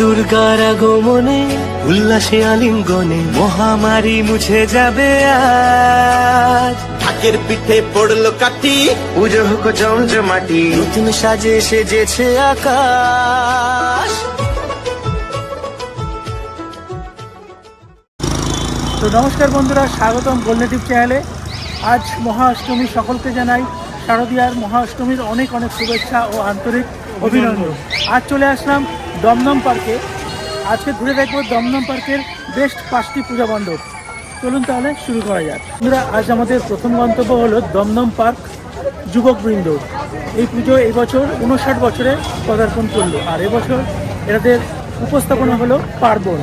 দুর্গার আগমনে উল্লাসে আলিঙ্গনে মহামারী মুছে যাবে আজ। ঢাকের পিঠে পড়ল কাঠি। পুজো হোক জমজমাটি নতুন সাজে সেজেছে আকাশ। তো নমস্কার বন্ধুরা স্বাগতম গোল্ডেটিভ চ্যানেলে আজ মহাষ্টমী সকলকে জানাই শারদীয়ার মহাষ্টমীর অনেক অনেক শুভেচ্ছা ও আন্তরিক অভিনন্দন। আজ চলে আসলাম দমদম পার্কে। আজকে ঘুরে দেখব দমদম পার্কের বেস্ট পাঁচটি পূজা মণ্ডপ। চলুন তাহলে শুরু করা যাক। বন্ধুরা, আজ আমাদের প্রথম গন্তব্য হলো দমদম পার্ক যুবকবৃন্দ এই পুজো এবছর উনষাট বছরে পদার্পণ করল। আর এবছর এদের উপস্থাপনা হলো পার্বণ।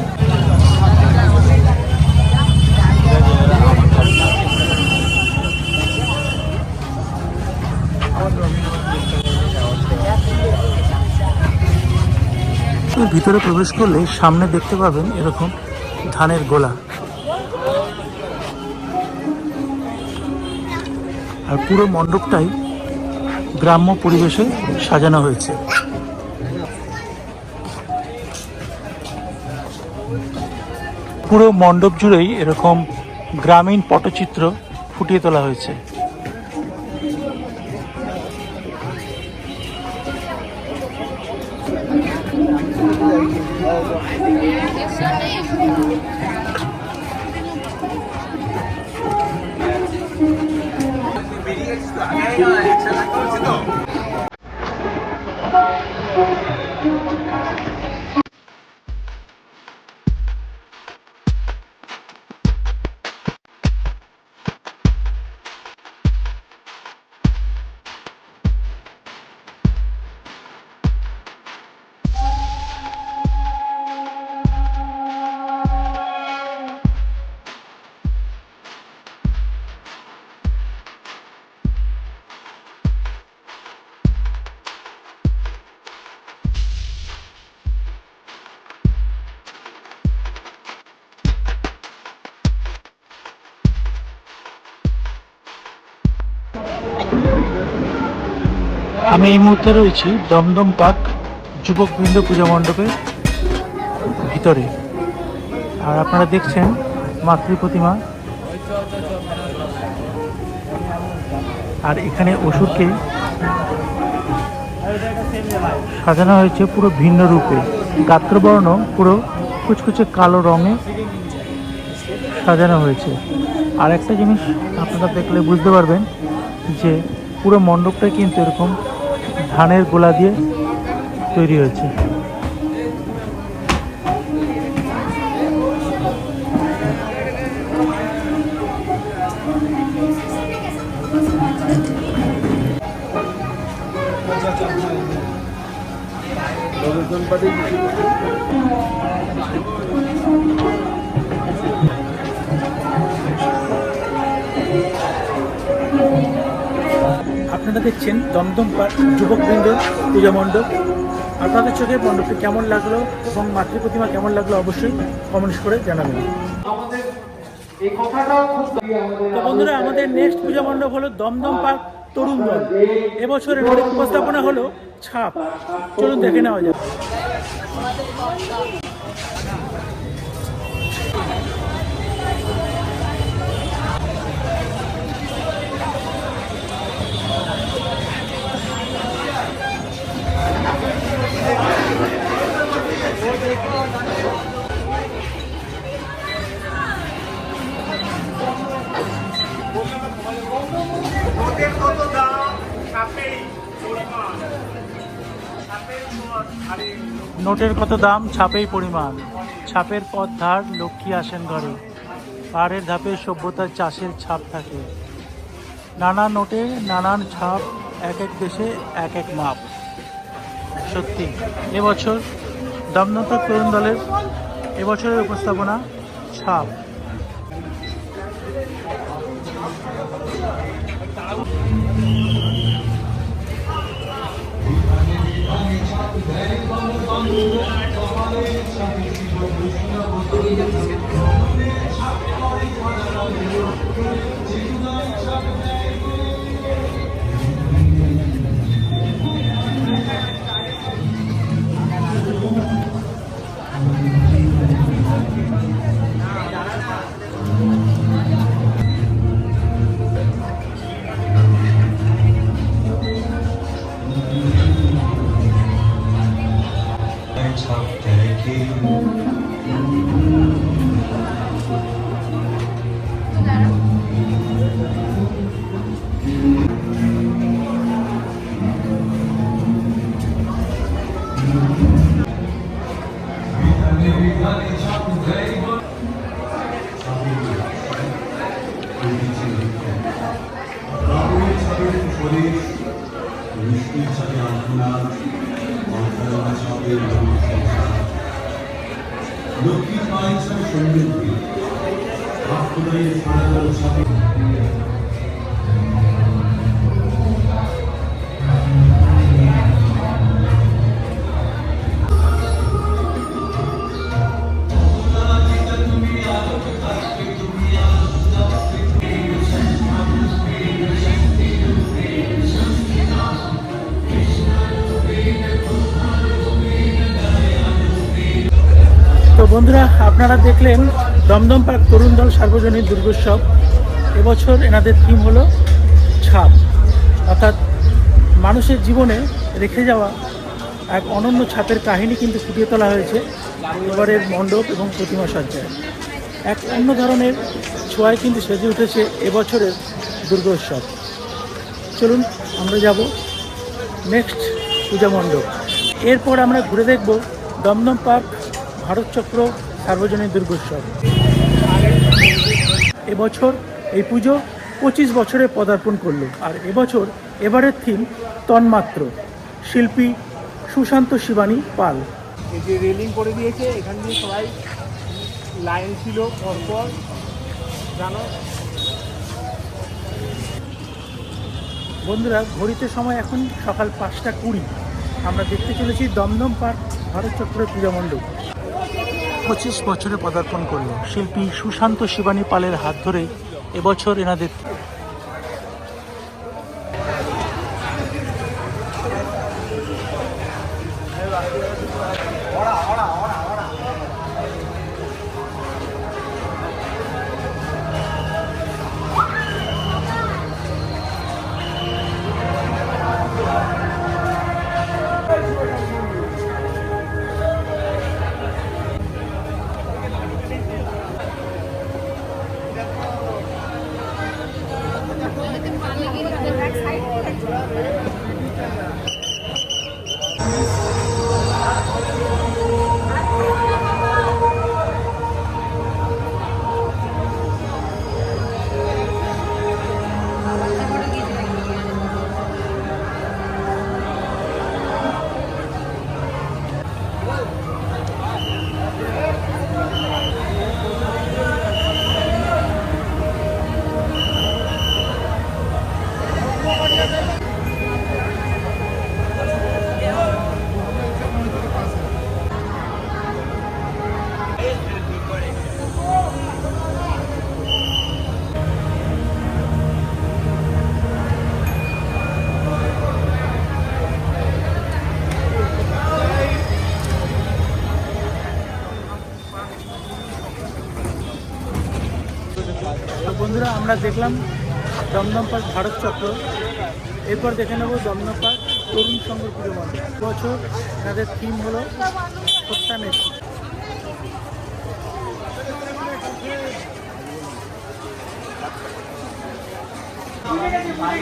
ভিতরে প্রবেশ করলে সামনে দেখতে পাবেন এরকম ধানের গোলা। আর পুরো মণ্ডপটাই গ্রাম্য পরিবেশে সাজানো হয়েছে। পুরো মণ্ডপ জুড়েই এরকম গ্রামীণ পটচিত্র ফুটিয়ে তোলা হয়েছে। Oh, আমি এই মুহূর্তে রয়েছি দমদম পার্ক যুবকবৃন্দ পূজা মণ্ডপের ভিতরে। আর আপনারা দেখছেন মাতৃ প্রতিমা। আর এখানে ওষুধকে সাজানো হয়েছে পুরো ভিন্ন রূপে। গাত্রবর্ণ, পুরো কুচকুচে কালো রঙে সাজানো হয়েছে। আর একটা জিনিস আপনারা দেখলে বুঝতে পারবেন যে পুরো মণ্ডপটা কিন্তু এরকম ধানের গোলা দিয়ে তৈরি হয়েছে। আপনারা দেখছেন দমদম পার্ক যুবকবৃন্দ পূজা মণ্ডপ। আপনাদের চোখে মণ্ডপটি কেমন লাগল এবং মাতৃ প্রতিমা কেমন লাগল অবশ্যই কমেন্টস করে জানাবেন। তো বন্ধুরা, আমাদের নেক্সট পূজা মণ্ডপ হলো দমদম পার্ক তরুণ দল। এবছরের উপস্থাপনা হলো ছাপ। চলুন দেখে নেওয়া যাক। নোটের কত দাম? ছাপেই পরিমাণ। ছাপের পথ ধার লক্ষ্মী আসেন ঘরে। পাহাড়ের ধাপে সভ্যতার চাষের ছাপ থাকে। নানা নোটে নানান ছাপ, এক এক দেশে এক এক মাপ। সত্যি, এবছর দমনতা তরুণ দলের এবছরের উপস্থাপনা ছাপ। Thank you. লক্ষ্মীর মায়ের সমৃদ্ধি। ভক্তদের সাধারণ বন্ধুরা, আপনারা দেখলেন দমদম পার্ক তরুণ দল সার্বজনীন দুর্গোৎসব। এবছর এনাদের থিম হলো ছাপ। অর্থাৎ মানুষের জীবনে রেখে যাওয়া এক অনন্য ছাপের কাহিনী কিন্তু ফুটিয়ে তোলা হয়েছে এবারের মণ্ডপ এবং প্রতিমা সজ্জায়। এক অন্য ধরনের ছোঁয়ায় কিন্তু সেজে উঠেছে এবছরের দুর্গোৎসব। চলুন, আমরা যাব নেক্সট পূজা মণ্ডপ। এরপর আমরা ঘুরে দেখব দমদম পার্ক ভারতচক্র সার্বজনীন দুর্গোৎসব। এবছর এই পুজো পঁচিশ বছরে পদার্পণ করল। আর এবছর এবারের থিম তন্মাত্র শিল্পী সুশান্ত শিবানী পাল। এই যে রেলিং করে দিয়েছে এখান দিয়ে সবাই লাইন ছিল পরপর জানো? বন্ধুরা ঘড়িতে সময় এখন সকাল পাঁচটা কুড়ি। আমরা দেখতে চলেছি দমদম পার্ক ভারতচক্রের পূজা মণ্ডপ। পঁচিশ বছরে পদার্পণ করল। শিল্পী সুশান্ত শিবানী পালের হাত ধরে এবছর এনাদের আমরা দেখলাম দমদম পার্ক, ভারত চক্র এরপর দেখে নেব দমদম পার্ক, তরুণ সংঘ পুজো মণ্ডপ। বছর তাদের থিম হলো সত্যানেত্রী আরে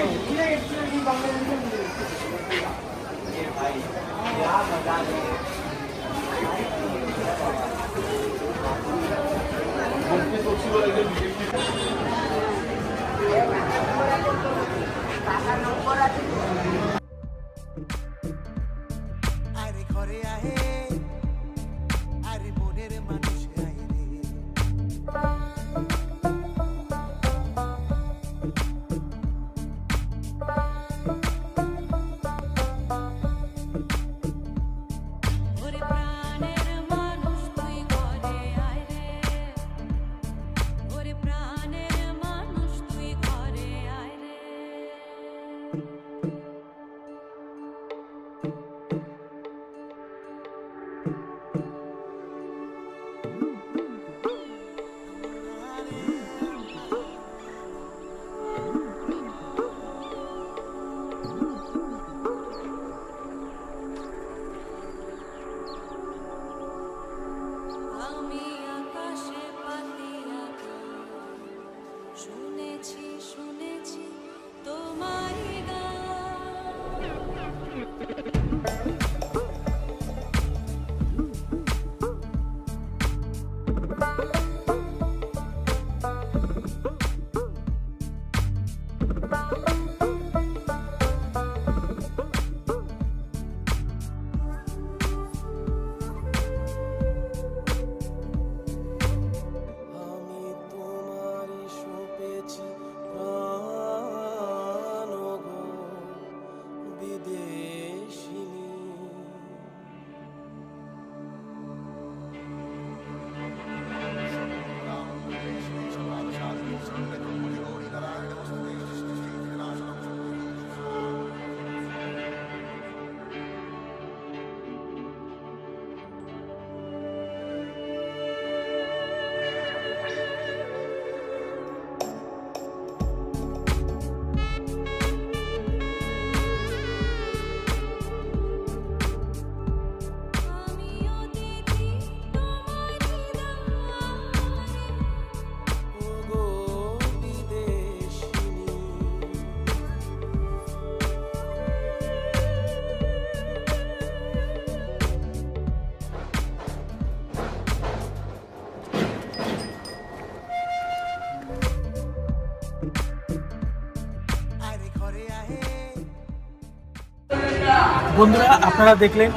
বন্ধুরা, আপনারা দেখলেন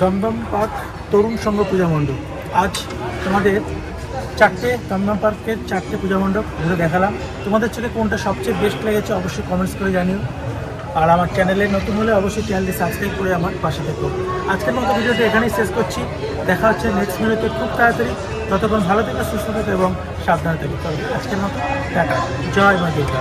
দমদম পার্ক তরুণ সংঘ পূজা মণ্ডপ। আজ তোমাদের চারটে দমদম পার্কের চারটে পূজা মণ্ডপ ঘুরে দেখালাম। তোমাদের চোখে কোনটা সবচেয়ে বেস্ট লেগেছে অবশ্যই কমেন্টস করে জানিও। আর আমার চ্যানেলে নতুন হলে অবশ্যই চ্যানেলটি সাবস্ক্রাইব করে আমার পাশে থেকো। আজকের মতো ভিডিওটা এখানেই শেষ করছি। দেখা হচ্ছে নেক্সট ভিডিওতে খুব তাড়াতাড়ি। ততক্ষণ ভালো থেকো, সুস্থ থেকো এবং সাবধানে থেকো। চলো, আজকের মতো টাটা। জয় মা দুর্গা।